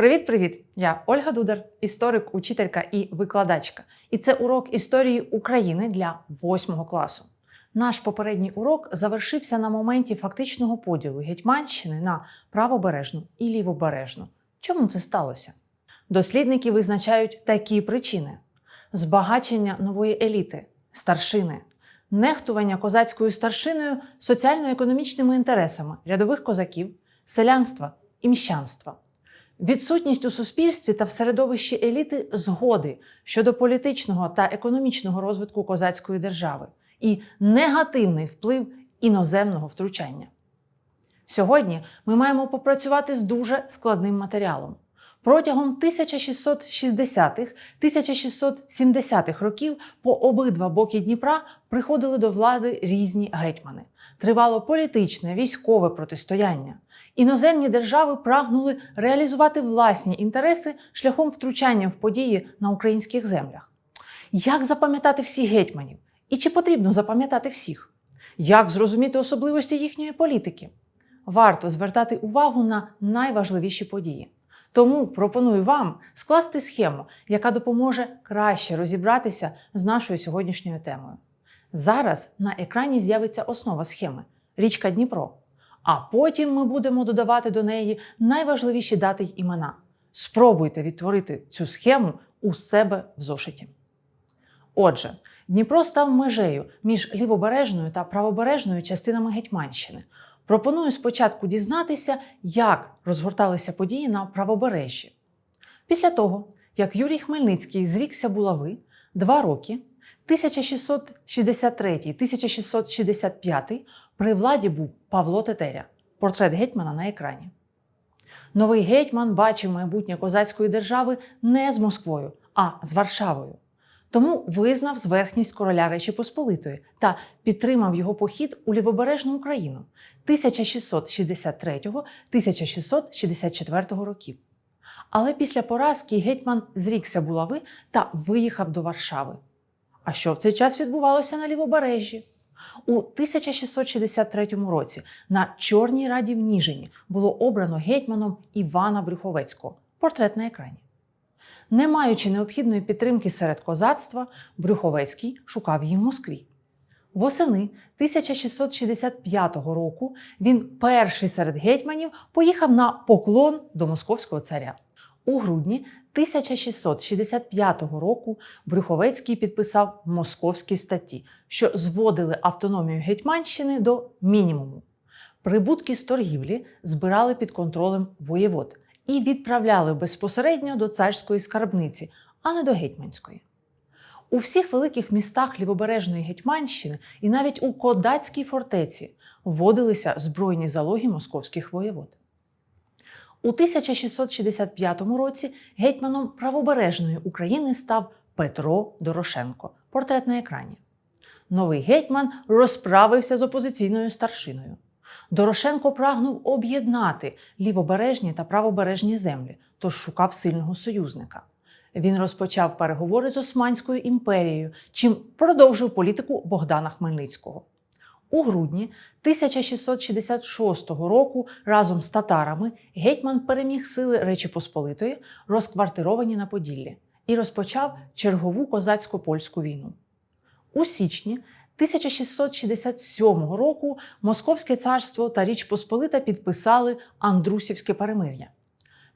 Привіт-привіт! Я Ольга Дудар, історик, учителька і викладачка. І це урок історії України для 8 класу. Наш попередній урок завершився на моменті фактичного поділу Гетьманщини на правобережну і лівобережну. Чому це сталося? Дослідники визначають такі причини: збагачення нової еліти, старшини, нехтування козацькою старшиною соціально-економічними інтересами рядових козаків, селянства і міщанства. Відсутність у суспільстві та в середовищі еліти згоди щодо політичного та економічного розвитку козацької держави і негативний вплив іноземного втручання. Сьогодні ми маємо попрацювати з дуже складним матеріалом. Протягом 1660-1670-х років по обидва боки Дніпра приходили до влади різні гетьмани. Тривало політичне, військове протистояння. Іноземні держави прагнули реалізувати власні інтереси шляхом втручання в події на українських землях. Як запам'ятати всіх гетьманів? І чи потрібно запам'ятати всіх? Як зрозуміти особливості їхньої політики? Варто звертати увагу на найважливіші події. Тому пропоную вам скласти схему, яка допоможе краще розібратися з нашою сьогоднішньою темою. Зараз на екрані з'явиться основа схеми річка Дніпро. А потім ми будемо додавати до неї найважливіші дати й імена. Спробуйте відтворити цю схему у себе в зошиті. Отже, Дніпро став межею між лівобережною та правобережною частинами Гетьманщини. Пропоную спочатку дізнатися, як розгорталися події на правобережжі. Після того, як Юрій Хмельницький зрікся булави, два роки 1663-1665 при владі був Павло Тетеря, портрет гетьмана на екрані. Новий гетьман бачив майбутнє козацької держави не з Москвою, а з Варшавою. Тому визнав зверхність короля Речі Посполитої та підтримав його похід у лівобережну Україну 1663-1664 років. Але після поразки гетьман зрікся булави та виїхав до Варшави. А що в цей час відбувалося на лівобережжі? У 1663 році на Чорній раді в Ніжині було обрано гетьманом Івана Брюховецького. Портрет на екрані. Не маючи необхідної підтримки серед козацтва, Брюховецький шукав її в Москві. Восени 1665 року він перший серед гетьманів поїхав на поклон до московського царя. У грудні 1665 року Брюховецький підписав московські статті, що зводили автономію Гетьманщини до мінімуму. Прибутки з торгівлі збирали під контролем воєвод і відправляли безпосередньо до царської скарбниці, а не до гетьманської. У всіх великих містах лівобережної Гетьманщини і навіть у Кодацькій фортеці вводилися збройні залоги московських воєвод. У 1665 році гетьманом правобережної України став Петро Дорошенко. Портрет на екрані. Новий гетьман розправився з опозиційною старшиною. Дорошенко прагнув об'єднати лівобережні та правобережні землі, тож шукав сильного союзника. Він розпочав переговори з Османською імперією, чим продовжив політику Богдана Хмельницького. У грудні 1666 року разом з татарами гетьман переміг сили Речі Посполитої, розквартировані на Поділлі, і розпочав чергову козацько-польську війну. У січні 1667 року Московське царство та Річ Посполита підписали Андрусівське перемир'я.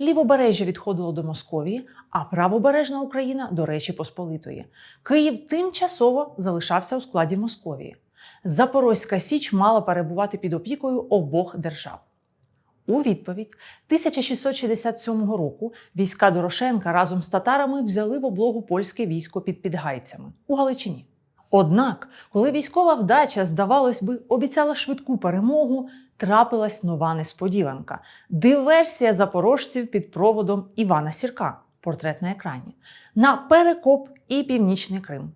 Лівобережжя відходило до Московії, а правобережна Україна до Речі Посполитої. Київ тимчасово залишався у складі Московії. Запорозька Січ мала перебувати під опікою обох держав. У відповідь 1667 року війська Дорошенка разом з татарами взяли в облогу польське військо під Підгайцями у Галичині. Однак, коли військова вдача, здавалось би, обіцяла швидку перемогу, трапилась нова несподіванка диверсія запорожців під проводом Івана Сірка, портрет на екрані, на Перекоп і Північний Крим.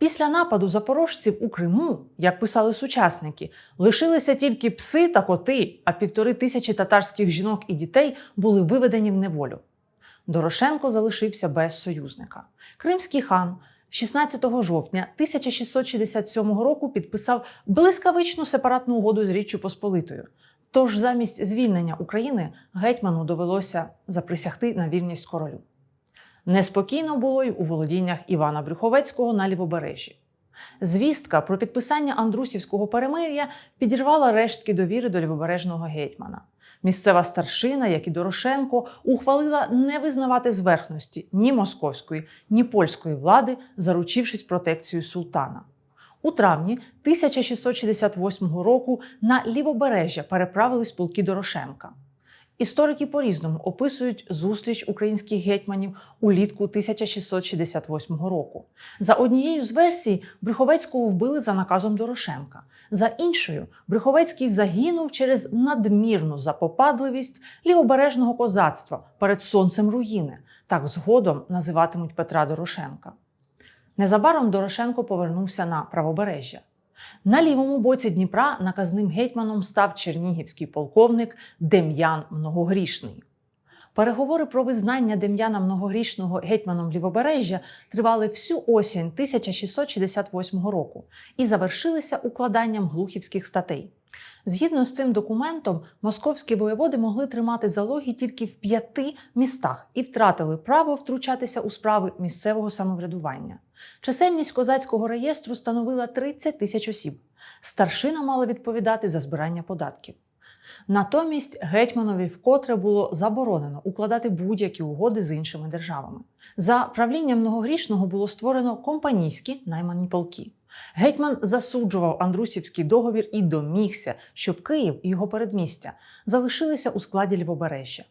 Після нападу запорожців у Криму, як писали сучасники, лишилися тільки пси та коти, а півтори тисячі татарських жінок і дітей були виведені в неволю. Дорошенко залишився без союзника. Кримський хан 16 жовтня 1667 року підписав блискавичну сепаратну угоду з Річчю Посполитою. Тож замість звільнення України гетьману довелося заприсягти на вірність королю. Неспокійно було й у володіннях Івана Брюховецького на лівобережжі. Звістка про підписання Андрусівського перемир'я підірвала рештки довіри до лівобережного гетьмана. Місцева старшина, як і Дорошенко, ухвалила не визнавати зверхності ні московської, ні польської влади, заручившись протекцією султана. У травні 1668 року на лівобережжя переправились полки Дорошенка. Історики по-різному описують зустріч українських гетьманів улітку 1668 року. За однією з версій, Брюховецького вбили за наказом Дорошенка. За іншою, Брюховецький загинув через надмірну запопадливість лівобережного козацтва перед сонцем руїни. Так згодом називатимуть Петра Дорошенка. Незабаром Дорошенко повернувся на правобережжя. На лівому боці Дніпра наказним гетьманом став чернігівський полковник Дем'ян Многогрішний. Переговори про визнання Дем'яна Многогрішного гетьманом Лівобережжя тривали всю осінь 1668 року і завершилися укладанням глухівських статей. Згідно з цим документом, московські воєводи могли тримати залоги тільки в п'яти містах і втратили право втручатися у справи місцевого самоврядування. Чисельність козацького реєстру становила 30 тисяч осіб. Старшина мала відповідати за збирання податків. Натомість гетьманові вкотре було заборонено укладати будь-які угоди з іншими державами. За правлінням многогрішного було створено компанійські наймані полки. Гетьман засуджував Андрусівський договір і домігся, щоб Київ і його передмістя залишилися у складі Лівобережжя.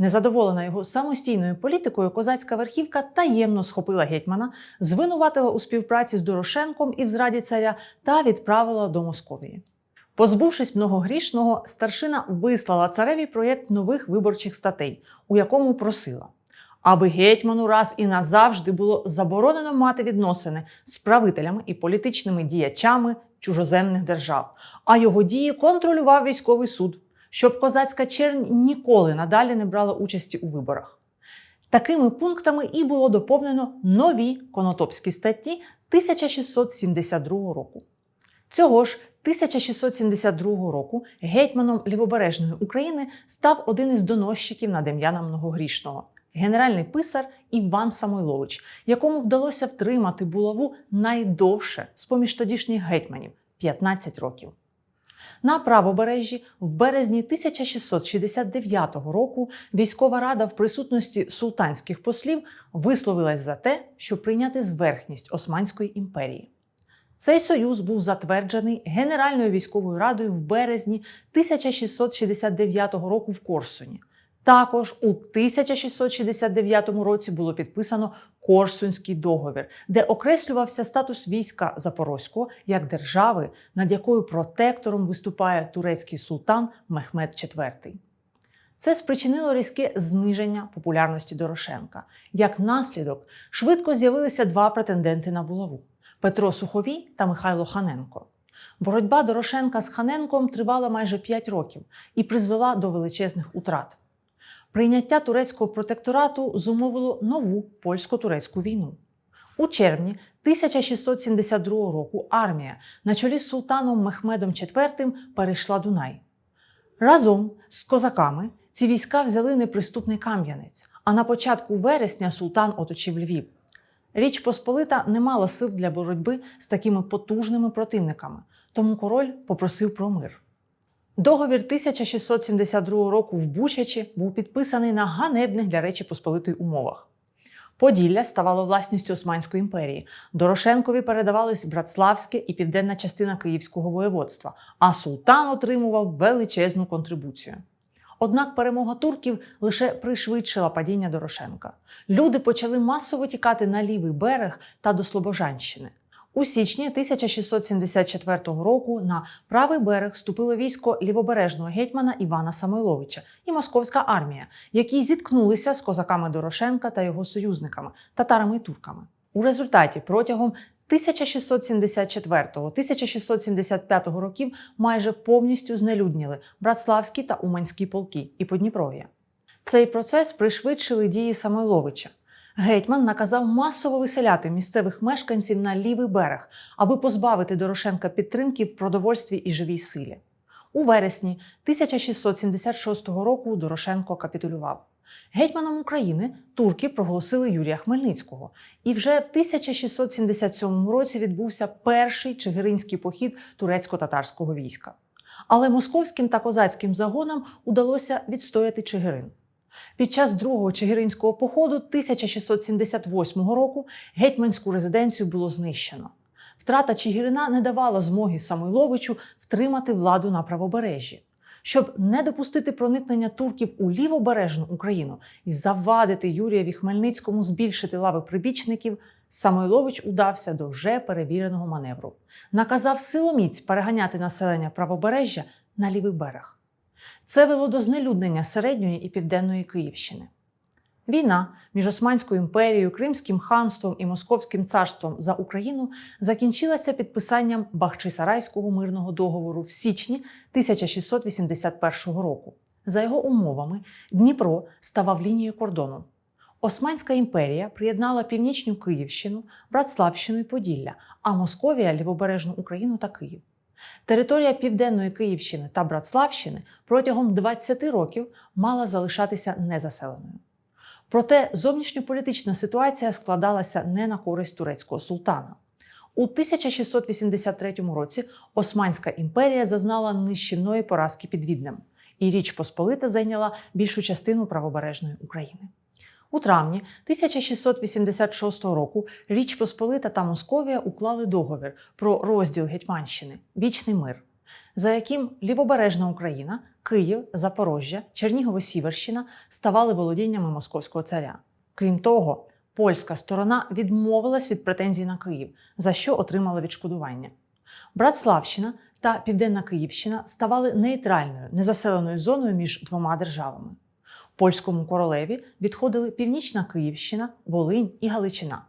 Незадоволена його самостійною політикою, козацька верхівка таємно схопила гетьмана, звинуватила у співпраці з Дорошенком і в зраді царя та відправила до Московії. Позбувшись многогрішного, старшина вислала цареві проєкт нових виборчих статей, у якому просила, аби гетьману раз і назавжди було заборонено мати відносини з правителями і політичними діячами чужоземних держав, а його дії контролював військовий суд, щоб козацька чернь ніколи надалі не брала участі у виборах. Такими пунктами і було доповнено нові конотопські статті 1672 року. Цього ж 1672 року гетьманом Лівобережної України став один із доносчиків на Дем'яна Многогрішного генеральний писар Іван Самойлович, якому вдалося втримати булаву найдовше з поміж тодішніх гетьманів 15 років. На правобережжі в березні 1669 року військова рада в присутності султанських послів висловилась за те, щоб прийняти зверхність Османської імперії. Цей союз був затверджений Генеральною військовою радою в березні 1669 року в Корсуні. Також у 1669 році було підписано Корсунський договір, де окреслювався статус війська Запорозького як держави, над якою протектором виступає турецький султан Мехмед IV. Це спричинило різке зниження популярності Дорошенка. Як наслідок, швидко з'явилися два претенденти на булаву. Петро Суховій та Михайло Ханенко. Боротьба Дорошенка з Ханенком тривала майже 5 років і призвела до величезних утрат. Прийняття турецького протекторату зумовило нову польсько-турецьку війну. У червні 1672 року армія на чолі з султаном Мехмедом IV перейшла Дунай. Разом з козаками ці війська взяли неприступний Кам'янець, а на початку вересня султан оточив Львів. Річ Посполита не мала сил для боротьби з такими потужними противниками, тому король попросив про мир. Договір 1672 року в Бучачі був підписаний на ганебних для Речі Посполитої умовах. Поділля ставало власністю Османської імперії. Дорошенкові передавались Братславське і південна частина Київського воєводства, а султан отримував величезну контрибуцію. Однак перемога турків лише пришвидшила падіння Дорошенка. Люди почали масово тікати на лівий берег та до Слобожанщини. У січні 1674 року на правий берег вступило військо лівобережного гетьмана Івана Самойловича і московська армія, які зіткнулися з козаками Дорошенка та його союзниками татарами і турками. У результаті протягом 1674-1675 років майже повністю знелюдніли братславські та уманські полки і Подніпров'я. Цей процес пришвидшили дії Самойловича. Гетьман наказав масово виселяти місцевих мешканців на лівий берег, аби позбавити Дорошенка підтримки в продовольстві і живій силі. У вересні 1676 року Дорошенко капітулював. Гетьманом України турки проголосили Юрія Хмельницького, і вже в 1677 році відбувся перший чигиринський похід турецько-татарського війська. Але московським та козацьким загонам удалося відстояти Чигирин. Під час другого Чигиринського походу 1678 року гетьманську резиденцію було знищено. Втрата Чигирина не давала змоги Самойловичу втримати владу на правобережжі. Щоб не допустити проникнення турків у лівобережну Україну і завадити Юрієві Хмельницькому збільшити лави прибічників, Самойлович удався до вже перевіреного маневру. Наказав силоміць переганяти населення правобережжя на лівий берег. Це вело до знелюднення середньої і південної Київщини. Війна між Османською імперією, Кримським ханством і Московським царством за Україну закінчилася підписанням Бахчисарайського мирного договору в січні 1681 року. За його умовами, Дніпро ставав лінією кордону. Османська імперія приєднала північну Київщину, Братславщину і Поділля, а Московія лівобережну Україну та Київ. Територія Південної Київщини та Братславщини протягом 20 років мала залишатися незаселеною. Проте зовнішньополітична ситуація складалася не на користь турецького султана. У 1683 році Османська імперія зазнала нищівної поразки під Віднем, і Річ Посполита зайняла більшу частину правобережної України. У травні 1686 року Річ Посполита та Московія уклали договір про розділ Гетьманщини Вічний мир, за яким лівобережна Україна, Київ, Запорожжя, Чернігово-Сіверщина ставали володіннями московського царя. Крім того, польська сторона відмовилась від претензій на Київ, за що отримала відшкодування. Братславщина та Південна Київщина ставали нейтральною, незаселеною зоною між двома державами. Польському королеві відходили Північна Київщина, Волинь і Галичина.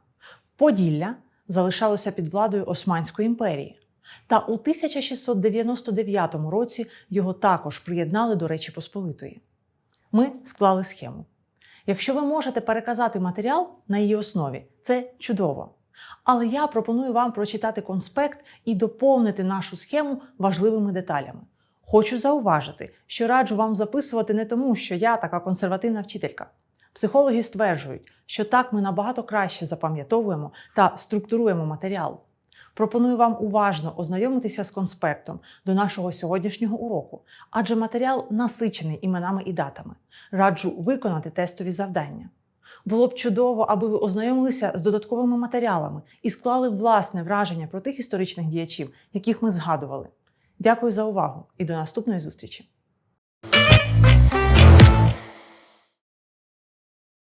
Поділля залишалося під владою Османської імперії. Та у 1699 році його також приєднали до Речі Посполитої. Ми склали схему. Якщо ви можете переказати матеріал на її основі, це чудово. Але я пропоную вам прочитати конспект і доповнити нашу схему важливими деталями. Хочу зауважити, що раджу вам записувати не тому, що я така консервативна вчителька. Психологи стверджують, що так ми набагато краще запам'ятовуємо та структуруємо матеріал. Пропоную вам уважно ознайомитися з конспектом до нашого сьогоднішнього уроку, адже матеріал насичений іменами і датами. Раджу виконати тестові завдання. Було б чудово, аби ви ознайомилися з додатковими матеріалами і склали власне враження про тих історичних діячів, яких ми згадували. Дякую за увагу і до наступної зустрічі!